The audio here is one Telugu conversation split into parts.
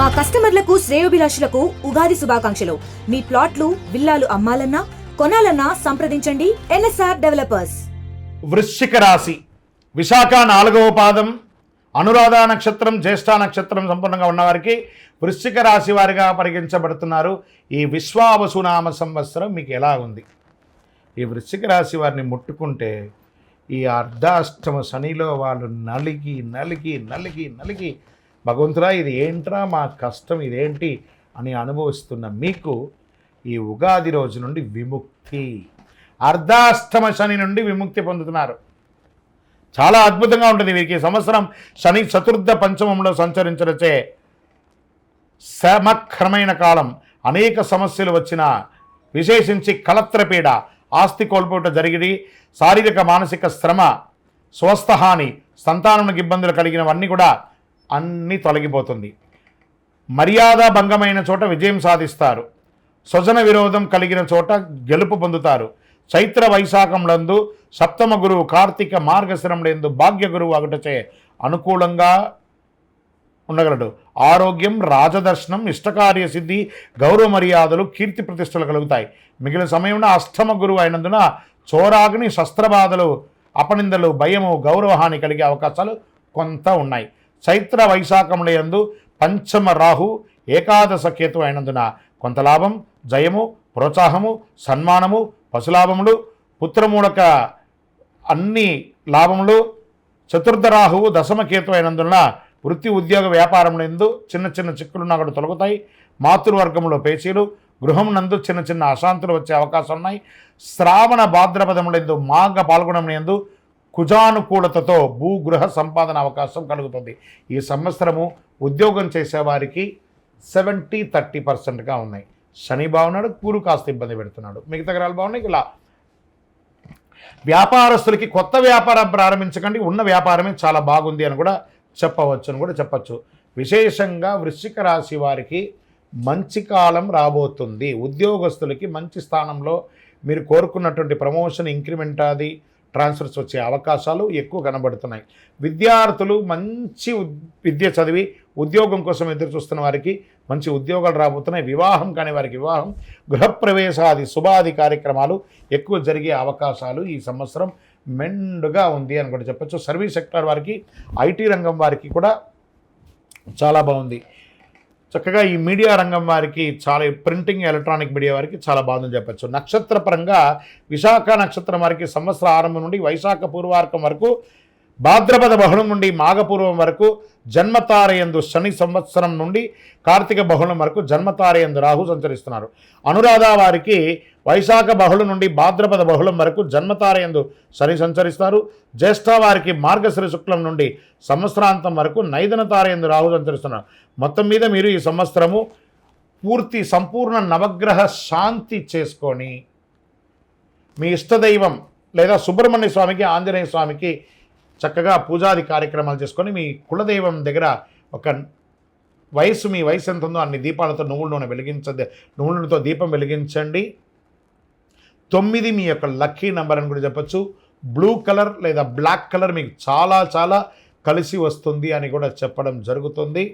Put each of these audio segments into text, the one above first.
మా కస్టమర్లకు శ్రేయోభిలాషులకు ఉగాది శుభాకాంక్షలు. మీ ప్లాట్లు విల్లాలు అమ్మాలన్నా కొనాలన్నా సంప్రదించండి ఎన్ఎస్ఆర్ డెవలపర్స్. వృశ్చిక రాశి. విశాఖ నాలుగవ పాదం. అనురాధ నక్షత్రం జ్యేష్ఠ నక్షత్రం సంపూర్ణంగా ఉన్నవారికి వృశ్చిక రాశి వారిగా పరిగణించబడుతున్నారు. ఈ విశ్వావసునామ సంవత్సరం మీకు ఎలా ఉంది? ఈ వృశ్చిక రాశి వారిని ముట్టుకుంటే ఈ అర్ధాష్టమ శనిలో వాళ్ళు నలిగి నలిగి నలిగి నలిగి భగవంతురా ఇది ఏంట్రా మా కష్టం ఇదేంటి అని అనుభవిస్తున్న మీకు ఈ ఉగాది రోజు నుండి విముక్తి. అర్ధాష్టమ శని నుండి విముక్తి పొందుతున్నారు. చాలా అద్భుతంగా ఉంటుంది వీరికి. ఈ సంవత్సరం శని చతుర్థ పంచమంలో సంచరించడచే సమక్రమైన కాలం. అనేక సమస్యలు వచ్చిన విశేషించి కలత్రపీడ ఆస్తి కోల్పోట జరిగి శారీరక మానసిక శ్రమ స్వస్థహాని సంతానానికి ఇబ్బందులు కలిగినవన్నీ కూడా అన్నీ తొలగిపోతుంది. మర్యాద భంగమైన చోట విజయం సాధిస్తారు. స్వజన విరోధం కలిగిన చోట గెలుపు పొందుతారు. చైత్ర వైశాఖంలందు సప్తమ గురువు కార్తీక మార్గశిరంలందు భాగ్య గురువు అగటచే అనుకూలంగా ఉండగలడు. ఆరోగ్యం రాజదర్శనం ఇష్టకార్య సిద్ధి గౌరవ మర్యాదలు కీర్తి ప్రతిష్టలు కలుగుతాయి. మిగిలిన సమయంలో అష్టమ గురువు అయినందున చోరాగ్ని శస్త్రబాధలు అపనిందలు భయము గౌరవహాని కలిగే అవకాశాలు కొంత ఉన్నాయి. చైత్ర వైశాఖముల యందు పంచమ రాహు ఏకాదశ కేతు అయినందున కొంత లాభం జయము ప్రోత్సాహము సన్మానము పశులాభములు పుత్రమూలక అన్ని లాభములు చతుర్థ రాహువు దశమకేతు అయినందున వృత్తి ఉద్యోగ వ్యాపారంలో ఎందు చిన్న చిన్న చిక్కులు కూడా తొలగుతాయి. మాతృవర్గంలో పేచీలు గృహం నందు చిన్న చిన్న అశాంతులు వచ్చే అవకాశం ఉన్నాయి శ్రావణ భాద్రపదములందు మాఘ పాల్గొనమునందు కుజానుకూలతతో భూగృహ సంపాదన అవకాశం కలుగుతుంది. ఈ సంవత్సరము ఉద్యోగం చేసేవారికి సెవెంటీ థర్టీ పర్సెంట్గా ఉన్నాయి. శని బాగున్నాడు గురు కాస్త ఇబ్బంది పెడుతున్నాడు. మిగతా గ్రహాలు బాగున్నాయి ఇలా. వ్యాపారస్తులకి కొత్త వ్యాపారం ప్రారంభించకండి ఉన్న వ్యాపారమే చాలా బాగుంది అని కూడా చెప్పవచ్చు అని కూడా చెప్పచ్చు. విశేషంగా వృశ్చిక రాశి వారికి మంచి కాలం రాబోతుంది. ఉద్యోగస్తులకి మంచి స్థానంలో మీరు కోరుకున్నటువంటి ప్రమోషన్ ఇంక్రిమెంట్ అది ట్రాన్స్ఫర్స్ వచ్చే అవకాశాలు ఎక్కువ కనబడుతున్నాయి. విద్యార్థులు మంచి విద్య చదివి ఉద్యోగం కోసం ఎదురు చూస్తున్న వారికి మంచి ఉద్యోగాలు రాబోతున్నాయి. వివాహం కాని వారికి వివాహం గృహప్రవేశాది శుభాది కార్యక్రమాలు ఎక్కువ జరిగే అవకాశాలు ఈ సంవత్సరం మెండుగా ఉంది అని కూడా చెప్పచ్చు. సర్వీస్ సెక్టర్ వారికి ఐటీ రంగం వారికి కూడా చాలా బాగుంది. చక్కగా ఈ మీడియా రంగం వారికి చాలా ప్రింటింగ్ ఎలక్ట్రానిక్ మీడియా వారికి చాలా బాధలు చెప్పచ్చు. నక్షత్రపరంగా విశాఖ నక్షత్రం వారికి సంవత్సర ఆరంభం నుండి వైశాఖ పూర్వార్కం వరకు భాద్రపద బహుళం నుండి మాఘపూర్వం వరకు జన్మతారయందు శని సంవత్సరం నుండి కార్తీక బహుళం వరకు జన్మతారయందు రాహు సంచరిస్తున్నారు. అనురాధ వారికి వైశాఖ బహుళం నుండి భాద్రపద బహుళం వరకు జన్మతారయందు శని సంచరిస్తారు. జ్యేష్ఠ వారికి మార్గశ్రీ శుక్లం నుండి సంవత్సరాంతం వరకు నైదన తారయందు రాహు సంచరిస్తున్నారు. మొత్తం మీద మీరు ఈ సంవత్సరము పూర్తి సంపూర్ణ నవగ్రహ శాంతి చేసుకొని మీ ఇష్టదైవం లేదా సుబ్రహ్మణ్య స్వామికి ఆంజనేయ స్వామికి చక్కగా పూజాది కార్యక్రమాలు చేసుకొని మీ కులదైవం దగ్గర ఒక వయసు మీ వయసు ఎంత ఉందో అన్ని దీపాలతో నువ్వుల నూనె వెలిగించండి నువ్వుల నూనెతో దీపం వెలిగించండి. తొమ్మిది మీ యొక్క లక్కీ నెంబర్ అని కూడా చెప్పచ్చు. బ్లూ కలర్ లేదా బ్లాక్ కలర్ మీకు చాలా చాలా కలిసి వస్తుంది అని కూడా చెప్పడం జరుగుతుంది.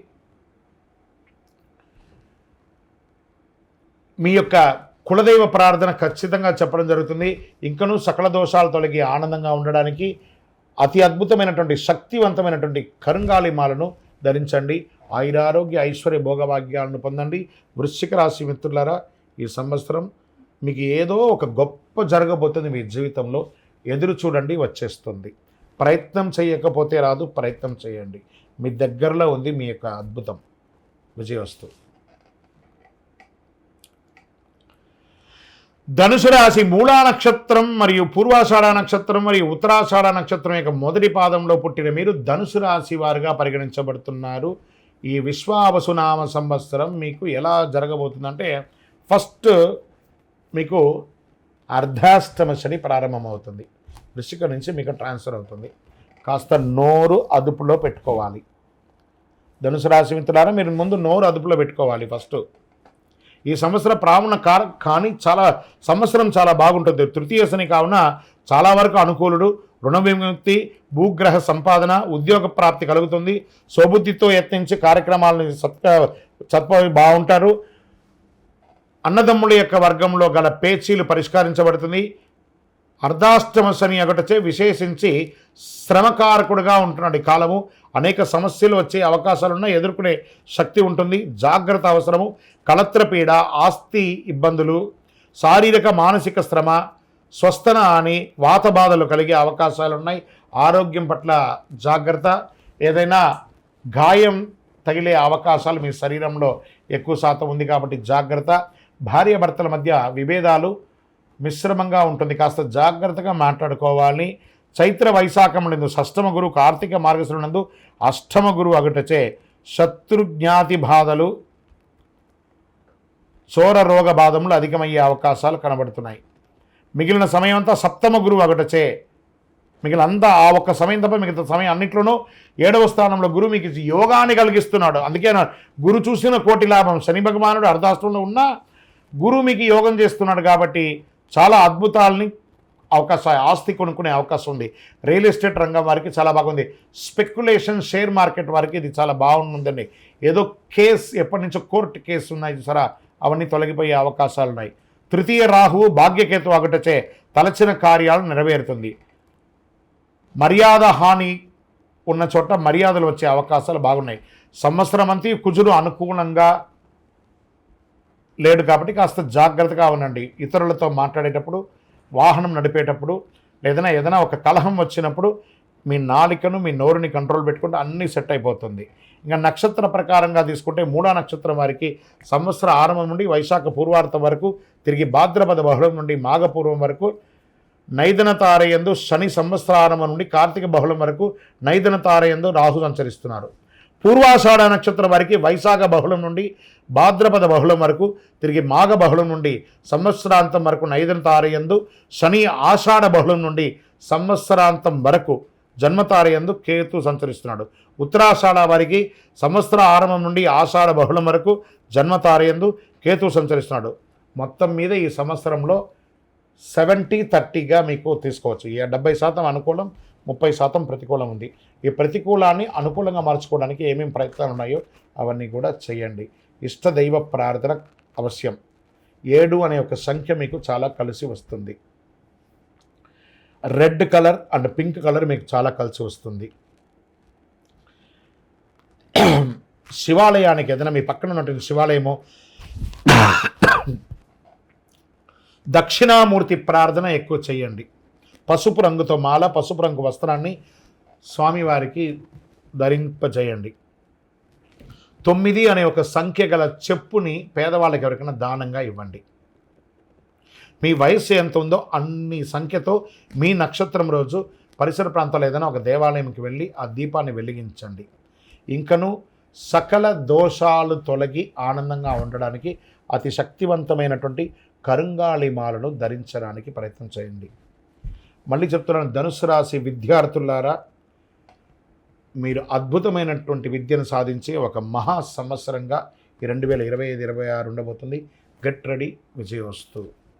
మీ యొక్క కులదైవ ప్రార్థన ఖచ్చితంగా చెప్పడం జరుగుతుంది. ఇంకనూ సకల దోషాలు తొలగి ఆనందంగా ఉండడానికి అతి అద్భుతమైనటువంటి శక్తివంతమైనటువంటి కరుంగాళిమాలను ధరించండి. ఆయురారోగ్య ఐశ్వర్య భోగభాగ్యాలను పొందండి. వృశ్చిక రాశి మిత్రులారా ఈ సంవత్సరం మీకు ఏదో ఒక గొప్ప జరగబోతుంది మీ జీవితంలో. ఎదురు చూడండి వచ్చేస్తుంది. ప్రయత్నం చేయకపోతే రాదు ప్రయత్నం చేయండి. మీ దగ్గరలో ఉంది మీ యొక్క అద్భుతం. విజయవస్తు. ధనుసు రాశి మూలా నక్షత్రం మరియు పూర్వాషాఢ నక్షత్రం మరియు ఉత్తరాషాఢ నక్షత్రం యొక్క మొదటి పాదంలో పుట్టిన మీరు ధనుసు రాశి వారుగా పరిగణించబడుతున్నారు. ఈ విశ్వావసునామ సంవత్సరం మీకు ఎలా జరగబోతుందంటే ఫస్ట్ మీకు అర్ధాష్టమ శని ప్రారంభమవుతుంది. వృశ్చిక నుంచి మీకు ట్రాన్స్ఫర్ అవుతుంది. కాస్త నోరు అదుపులో పెట్టుకోవాలి. ధనుసు రాశి మిత్రులారా మీరు ముందు నోరు అదుపులో పెట్టుకోవాలి ఫస్ట్. ఈ సంవత్సర ప్రావణ కార కానీ చాలా సంవత్సరం చాలా బాగుంటుంది. తృతీయ శని కావున చాలా వరకు అనుకూలుడు. రుణ విముక్తి భూగ్రహ సంపాదన ఉద్యోగ ప్రాప్తి కలుగుతుంది. సోబుద్ధితో యత్నించి కార్యక్రమాలను సత్క సత్వ బాగుంటారు. అన్నదమ్ముల యొక్క వర్గంలో గల పేచీలు పరిష్కరించబడుతుంది. అర్ధాష్టమ శని ఒకటచే విశేషించి శ్రమకారకుడుగా ఉంటున్నాడు ఈ కాలము. అనేక సమస్యలు వచ్చే అవకాశాలున్నా ఎదుర్కొనే శక్తి ఉంటుంది. జాగ్రత్త అవసరము. కలత్రపీడ ఆస్తి ఇబ్బందులు శారీరక మానసిక శ్రమ స్వస్థన అని వాత బాధలు కలిగే అవకాశాలు ఉన్నాయి ఆరోగ్యం పట్ల జాగ్రత్త. ఏదైనా గాయం తగిలే అవకాశాలు మీ శరీరంలో ఎక్కువ శాతం ఉంది కాబట్టి జాగ్రత్త. భార్యాభర్తల మధ్య విభేదాలు మిశ్రమంగా ఉంటుంది. కాస్త జాగ్రత్తగా మాట్లాడుకోవాలి. చైత్ర వైశాఖమునందు షష్టమ గురు కార్తీక మార్గశునందు అష్టమ గురు అగుటచే శత్రుజ్ఞాతి బాధలు చోర రోగ బాధములు అధికమయ్యే అవకాశాలు కనబడుతున్నాయి. మిగిలిన సమయం అంతా సప్తమ గురువు అగటచే మిగిలిన అంతా ఆ ఒక్క సమయం తప్ప మిగతా సమయం అన్నిట్లోనూ ఏడవ స్థానంలో గురువు మీకు యోగాన్ని కలిగిస్తున్నాడు. అందుకే గురు చూసిన కోటి లాభం. శని భగవానుడు అర్ధాష్టంలో ఉన్నా గురువు మీకు యోగం చేస్తున్నాడు కాబట్టి చాలా అద్భుతాలని అవకాశం ఆస్తి కొనుక్కునే అవకాశం ఉంది. రియల్ ఎస్టేట్ రంగం వారికి చాలా బాగుంది. స్పెక్యులేషన్ షేర్ మార్కెట్ వారికి ఇది చాలా బాగుందండి. ఏదో కేసు ఎప్పటి నుంచో కోర్టు కేసు ఉన్నాయి చూసారా? అవన్నీ తొలగిపోయే అవకాశాలు ఉన్నాయి. తృతీయ రాహువు భాగ్యకేతు ఒకటచే తలచిన కార్యాలు నెరవేరుతుంది. మర్యాద హాని ఉన్న చోట మర్యాదలు వచ్చే అవకాశాలు బాగున్నాయి. సంవత్సరం అంతా కుజుడు అనుకూలంగా లేడు కాబట్టి కాస్త జాగ్రత్తగా ఉండండి. ఇతరులతో మాట్లాడేటప్పుడు వాహనం నడిపేటప్పుడు లేదన్నా ఏదైనా ఒక కలహం వచ్చినప్పుడు మీ నాలికను మీ నోరుని కంట్రోల్ పెట్టుకుంటే అన్నీ సెట్ అయిపోతుంది. ఇంకా నక్షత్ర ప్రకారంగా తీసుకుంటే మూడో నక్షత్రం వారికి సంవత్సర ఆరంభం నుండి వైశాఖ పూర్వార్థం వరకు తిరిగి భాద్రపద బహుళం నుండి మాఘపూర్వం వరకు నైదన తారయందు శని సంవత్సరారంభం నుండి కార్తీక బహుళం వరకు నైదన తారయందు రాహు సంచరిస్తున్నారు. పూర్వాషాఢ నక్షత్రం వారికి వైశాఖ బహుళం నుండి భాద్రపద బహుళం వరకు తిరిగి మాఘ బహుళం నుండి సంవత్సరాంతం వరకు నైదన తారయందు శని ఆషాఢ బహుళం నుండి సంవత్సరాంతం వరకు జన్మతారయందు కేతు సంచరిస్తున్నాడు. ఉత్తరాషాఢ వారికి సంవత్సర ఆరంభం నుండి ఆషాఢ బహుళం వరకు జన్మతారయందు కేతు సంచరిస్తున్నాడు. మొత్తం మీద ఈ సంవత్సరంలో సెవెంటీ థర్టీగా మీకు తీసుకోవచ్చు. ఈ డెబ్బై శాతం అనుకూలం ముప్పై శాతం ప్రతికూలం ఉంది. ఈ ప్రతికూలాన్ని అనుకూలంగా మార్చుకోవడానికి ఏమేమి ప్రయత్నాలు ఉన్నాయో అవన్నీ కూడా చేయండి. ఇష్ట దైవ ప్రార్థన అవశ్యం. ఏడు అనే ఒక సంఖ్య మీకు చాలా కలిసి వస్తుంది. Red colour and pink colour మీకు చాలా కలిసి వస్తుంది. శివాలయానికి ఏదైనా మీ పక్కన ఉన్నటువంటి శివాలయము. దక్షిణామూర్తి ప్రార్థన ఎక్కువ చేయండి. పసుపు రంగుతో మాల పసుపు రంగు వస్త్రాన్ని స్వామివారికి ధరింపజేయండి. తొమ్మిది అనే ఒక సంఖ్య గల చెప్పుని పేదవాళ్ళకి ఎవరికైనా దానంగా ఇవ్వండి. మీ వయస్సు ఎంత ఉందో అన్ని సంఖ్యతో మీ నక్షత్రం రోజు పరిసర ప్రాంతాల్లో ఏదైనా ఒక దేవాలయంకి వెళ్ళి ఆ దీపాన్ని వెలిగించండి. ఇంకను సకల దోషాలు తొలగి ఆనందంగా ఉండడానికి అతి శక్తివంతమైనటువంటి కరుంగాళి మాలను ధరించడానికి ప్రయత్నం చేయండి. మళ్ళీ చెప్తున్నాను ధనుసు రాశి విద్యార్థులారా మీరు అద్భుతమైనటువంటి విద్యను సాధించి ఒక మహా సంవత్సరంగా ఈ రెండు వేల ఇరవై ఐదు ఇరవై ఆరు ఉండబోతుంది. గెట్ రెడీ విజయోస్తు